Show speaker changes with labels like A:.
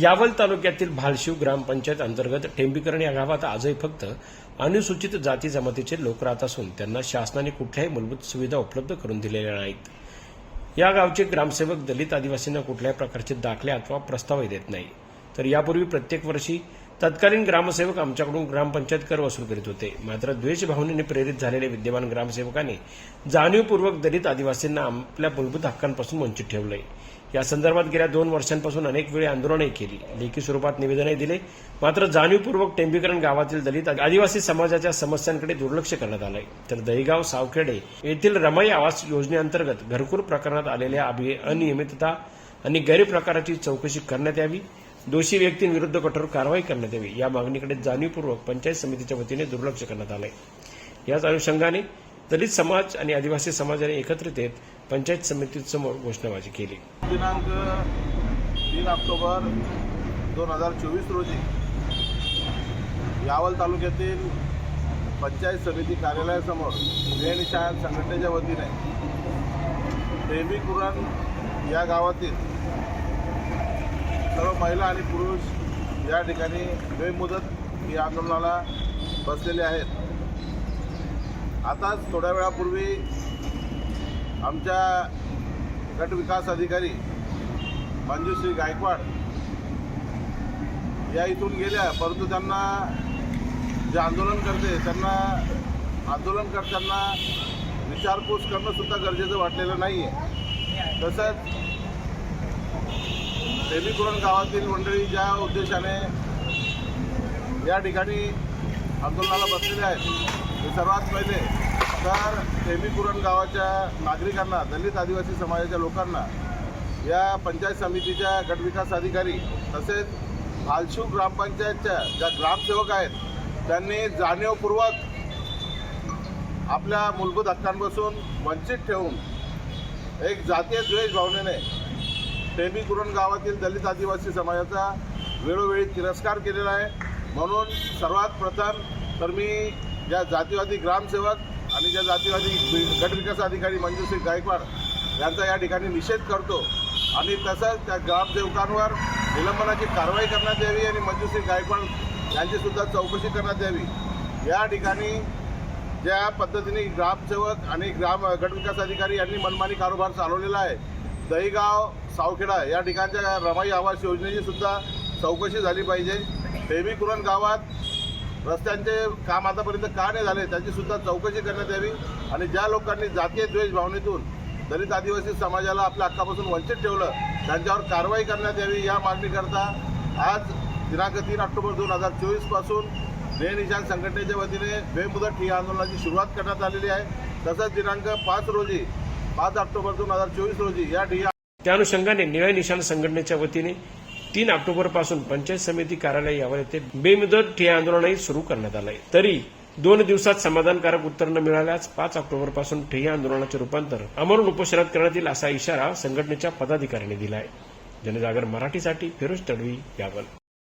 A: यावल तालुक्यातील भालशिव ग्रामपंचायत अंतर्गत टेंबीकरण या गावात आजही फक्त अनुसूचित जाती जमातीचे लोक राहत असून त्यांना शासनाने कुठल्याही मूलभूत सुविधा उपलब्ध करून दिलेल्या नाहीत. या गावचे ग्रामसेवक दलित आदिवासींना कुठल्याही प्रकारचे दाखले अथवा प्रस्तावही देत नाही. तर यापूर्वी प्रत्येक वर्षी तत्कालीन ग्रामसेवक आमच्याकडून ग्रामपंचायत कर वसूल करीत होते. मात्र द्वेष भावनेने प्रेरित झालेले विद्यमान ग्रामसेवकांनी जाणीवपूर्वक दलित आदिवासींना आपल्या मूलभूत हक्कांपासून वंचित ठेवलंय. या संदर्भात गेल्या दोन वर्षांपासून अनेक वेळी आंदोलनही केली. लेखी स्वरूपात निवेदनही दिले. मात्र जाणीवपूर्वक टेंबीकरण गावातील दलित आदिवासी समाजाच्या समस्यांकडे दुर्लक्ष करण्यात आलंय. तर दहीगाव सावखेडे येथील रमाई आवास योजनेअंतर्गत घरकुल प्रकरणात आलेल्या अभि- अनियमितता आणि गैरप्रकाराची चौकशी करण्यात यावी. दोषी व्यक्तींविरुद्ध कठोर कारवाई करण्यात यावी. या मागणीकडे जाणीवपूर्वक पंचायत समितीच्या वतीने दुर्लक्ष करण्यात आलंय याच अनुषंगाने दलित समाज आणि आदिवासी समाजाने एकत्रित येत पंचायत समितीसमोर घोषणाबाजी केली.
B: दिनांक तीन ऑक्टोबर दोन हजार चोवीस रोजी यावल तालुक्यातील पंचायत समिती कार्यालयासमोर निशाण संघटनेच्या वतीने देवी कुरण या गावातील सर्व महिला आणि पुरुष या ठिकाणी बेमुदत या आंदोलनाला बसलेले आहेत. आताच थोड्या वेळापूर्वी आमच्या गट विकास अधिकारी मंजुश्री गायकवाड या इथून गेल्या परंतु त्यांना जे आंदोलन करते त्यांना आंदोलन करताना विचारपूस करणंसुद्धा गरजेचं वाटलेलं नाही आहे तसंच देवीकुरण गावातील मंडळी ज्या उद्देशाने या ठिकाणी आंदोलनाला बसलेले आहेत हे सर्वात पहिले तर देवीकुरण गावाच्या नागरिकांना दलित आदिवासी समाजाच्या लोकांना या पंचायत समितीच्या गटविकास अधिकारी तसेच भालशू ग्रामपंचायतच्या ज्या ग्रामसेवक आहेत त्यांनी जाणीवपूर्वक आपल्या मूलभूत हक्कांपासून वंचित ठेवून एक जातीय द्वेष भावनेने टेंबीकुरण गावातील दलित आदिवासी समाजाचा वेळोवेळी तिरस्कार केलेला आहे. म्हणून सर्वात प्रथम तर मी ज्या जातीवादी ग्रामसेवक आणि ज्या जातीवादी गटविकास अधिकारी मंजुश्री गायकवाड यांचा या ठिकाणी निषेध करतो आणि तसंच त्या ग्रामसेवकांवर निलंबनाची कारवाई करण्यात यावी आणि मंजुश्री गायकवाड यांचीसुद्धा चौकशी करण्यात यावी. या ठिकाणी ज्या पद्धतीने ग्रामसेवक आणि ग्राम गटविकास अधिकारी यांनी मनमानी कारोबार चालवलेला आहे दहीगाव सावखेडा या ठिकाणच्या रमाई आवास योजनेची सुद्धा चौकशी झाली पाहिजे. देवीकुरण गावात रस्त्यांचे काम आतापर्यंत का नाही झाले त्याची सुद्धा चौकशी करण्यात यावी. आणि ज्या लोकांनी जातीय द्वेष भावनेतून दलित आदिवासी समाजाला आपल्या हक्कापासून वंचित ठेवलं त्यांच्यावर कारवाई करण्यात यावी या मागणीकरता आज दिनांक तीन ऑक्टोबर दोन हजार चोवीसपासून ने निशान संघटनेच्या वतीने बेमुदत ठिय्या आंदोलनाची सुरुवात करण्यात आलेली आहे. तसंच दिनांक पाच रोजी पाच ऑक्टोबर दोन हजार चोवीस रोजी या ठिय्या
A: त्या अनुषंगाने निळ्या निशाण संघटनेच्या वतीने तीन ऑक्टोबरपासून पंचायत समिती कार्यालय यावर येथे बेमुदत ठिय्या आंदोलनही सुरू करण्यात आलंय. तरी दोन दिवसात समाधानकारक उत्तर न मिळाल्यास पाच ऑक्टोबरपासून ठिय्या आंदोलनाचे रूपांतर अमरून उपोषणात करण्यात येईल असा इशारा संघटनेच्या पदाधिकाऱ्यांनी दिला आहे जनजागर मराठीसाठी फिरोज तडवी यावल.